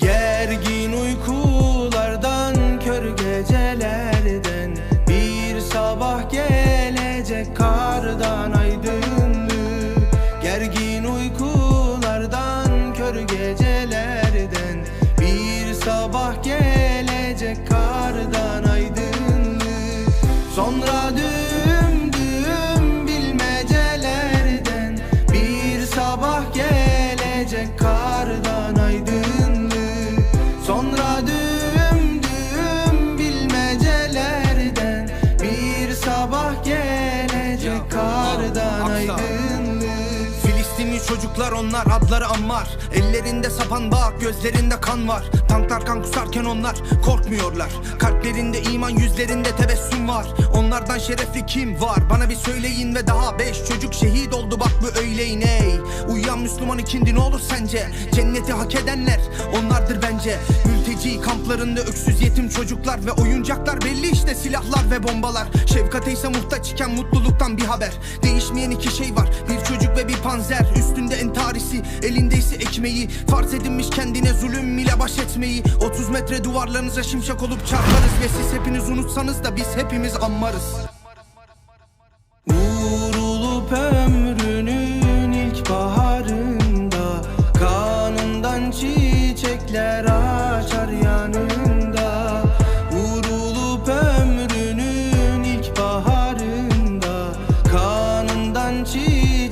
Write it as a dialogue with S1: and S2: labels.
S1: Gergin uykulardan kör gecelerden. Bir sabah gelecek kardan aydınlığı Gergin uykulardan kör gece sabah gelecek kardan aydınlık.
S2: Filistinli
S1: çocuklar
S2: onlar adları Ammar.
S1: Ellerinde
S2: sapan bağ
S1: gözlerinde
S2: kan var.
S1: Tanklar kan kusarken
S2: onlar
S1: korkmuyorlar. Kalplerinde iman
S2: yüzlerinde tebessüm var.
S1: Onlardan şerefli kim var? Bana bir söyleyin ve daha beş çocuk şehit oldu. Bak bu öğleyin ey. Uyuyan Müslüman ikindi ne olur sence? Cenneti hak edenler onlardır bence. Mülteci kamplarında öksüz yetim çocuklar Ve oyuncaklar belli işte silahlar ve bombalar. Şefkate ise muhtaç iken mutluluktan bir
S2: haber.
S1: Değişmeyen iki şey var. Bir çocuk ve bir panzer. Üstünde entarisi elindeyse ekmeği. Farz
S2: edinmiş kendine zulüm ile baş etmeyi. 30 metre duvarlarınıza şimşek olup çarparız Ve siz hepiniz
S1: unutsanız
S2: da biz hepimiz anmarız
S1: Vurulup ömrünün ilk baharında Kanından çiçekler açar yanında